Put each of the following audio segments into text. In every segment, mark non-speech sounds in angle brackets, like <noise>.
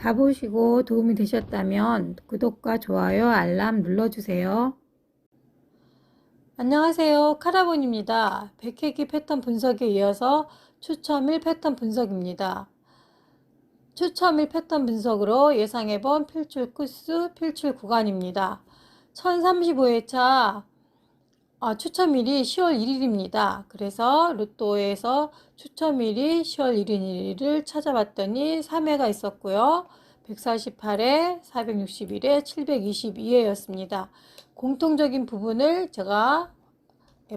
다 보시고 도움이 되셨다면 구독과 좋아요, 알람 눌러주세요. 안녕하세요. 카라본입니다. 백회기 패턴 분석에 이어서 추첨일 패턴 분석입니다. 추첨일 패턴 분석으로 예상해본 필출 코스, 필출 구간입니다. 1035회차 아, 추첨일이 10월 1일입니다. 그래서 로또에서 추첨일이 10월 1일을 찾아봤더니 3회가 있었고요. 148회, 461회, 722회였습니다. 공통적인 부분을 제가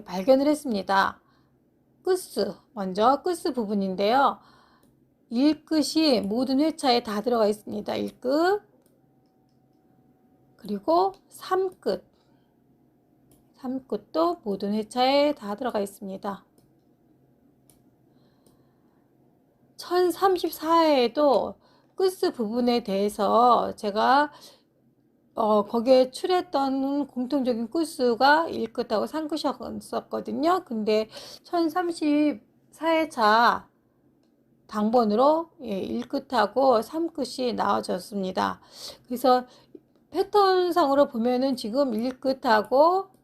발견을 했습니다. 끝스, 먼저 끝스 부분인데요. 1끝이 모든 회차에 다 들어가 있습니다. 1끝, 그리고 3끝, 3끝도 모든 회차에 다 들어가 있습니다. 1034회에도 끝스 부분에 대해서 제가 어, 거기에 출했던 공통적인 끝수가 1끝하고 3끝이었거든요. 근데 1034회차 당번으로 예, 1끝하고 3끝이 나와졌습니다. 그래서 패턴상으로 보면은 지금 1끝하고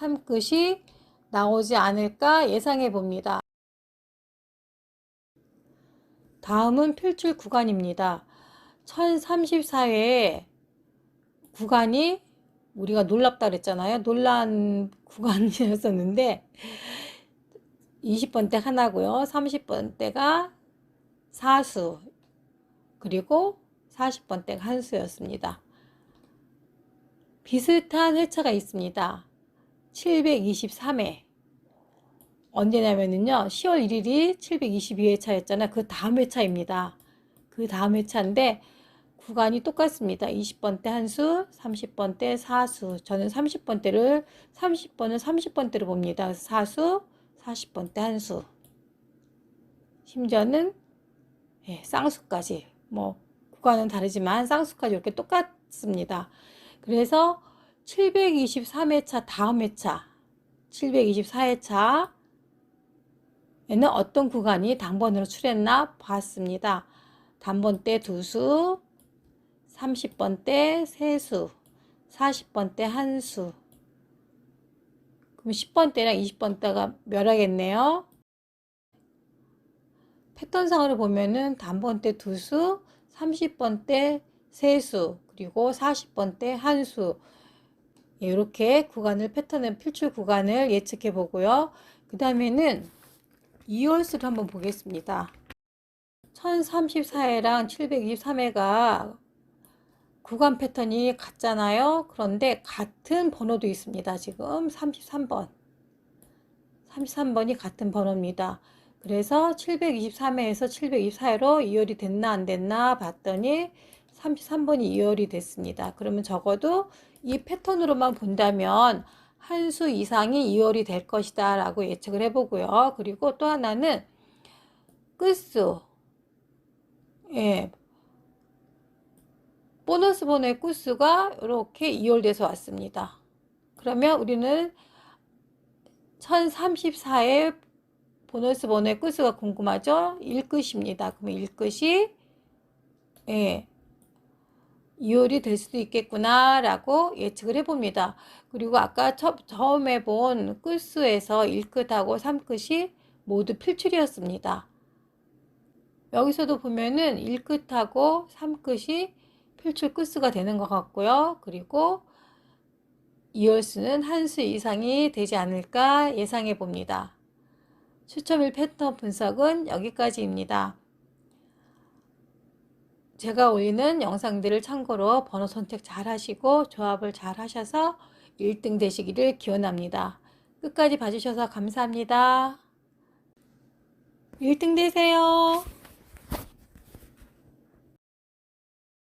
3끝이 나오지 않을까 예상해 봅니다. 다음은 필출 구간입니다. 1034회에 구간이 우리가 놀랍다 그랬잖아요. 놀란 <laughs> 구간이었었는데 20번대 하나고요. 30번대가 사수 그리고 40번대가 한 수였습니다. 비슷한 회차가 있습니다. 723회. 언제냐면은요 10월 1일이 722회차였잖아 그 다음 회차입니다. 그 다음 회차인데 구간이 똑같습니다. 20번대 한수 30번대 사수. 저는 30번대를 30번은 30번대로 봅니다. 사수 40번대 한수. 심지어는 예, 쌍수까지. 뭐 구간은 다르지만 쌍수까지 이렇게 똑같습니다. 그래서 723회차 다음 회차 724회차 에는 어떤 구간이 당번으로 출했나 봤습니다. 단번 때 두수, 30번 때 세수, 40번 때 한수. 그럼 10번 때랑 20번 때가 몇 하겠네요. 패턴상으로 보면은 단번 때 두수, 30번 때 세수, 그리고 40번 때 한수. 이렇게 구간을 패턴의 필출 구간을 예측해 보고요. 그 다음에는 2월수를 한번 보겠습니다. 1034회랑 723회가 구간 패턴이 같잖아요. 그런데 같은 번호도 있습니다. 지금 33번. 33번이 같은 번호입니다. 그래서 723회에서 724회로 이열이 됐나 안 됐나 봤더니 33번이 이열이 됐습니다. 그러면 적어도 이 패턴으로만 본다면 한 수 이상이 이열이 될 것이다 라고 예측을 해보고요. 그리고 또 하나는 끝수 예. 보너스 번호의 끝수가 이렇게 이열돼서 왔습니다. 그러면 우리는 1034의 보너스 번호의 끝수가 궁금하죠? 1끝입니다. 그러면 1끝이 예, 이율이 될 수도 있겠구나 라고 예측을 해봅니다. 그리고 아까 처, 처음에 본 끝수에서 1끝하고 3끝이 모두 필출이었습니다. 여기서도 보면은 1끝하고 3끝이 필출 끝수가 되는 것 같고요. 그리고 이열수는 한 수 이상이 되지 않을까 예상해 봅니다. 추첨일 패턴 분석은 여기까지입니다. 제가 올리는 영상들을 참고로 번호 선택 잘 하시고 조합을 잘 하셔서 1등 되시기를 기원합니다. 끝까지 봐주셔서 감사합니다. 1등 되세요.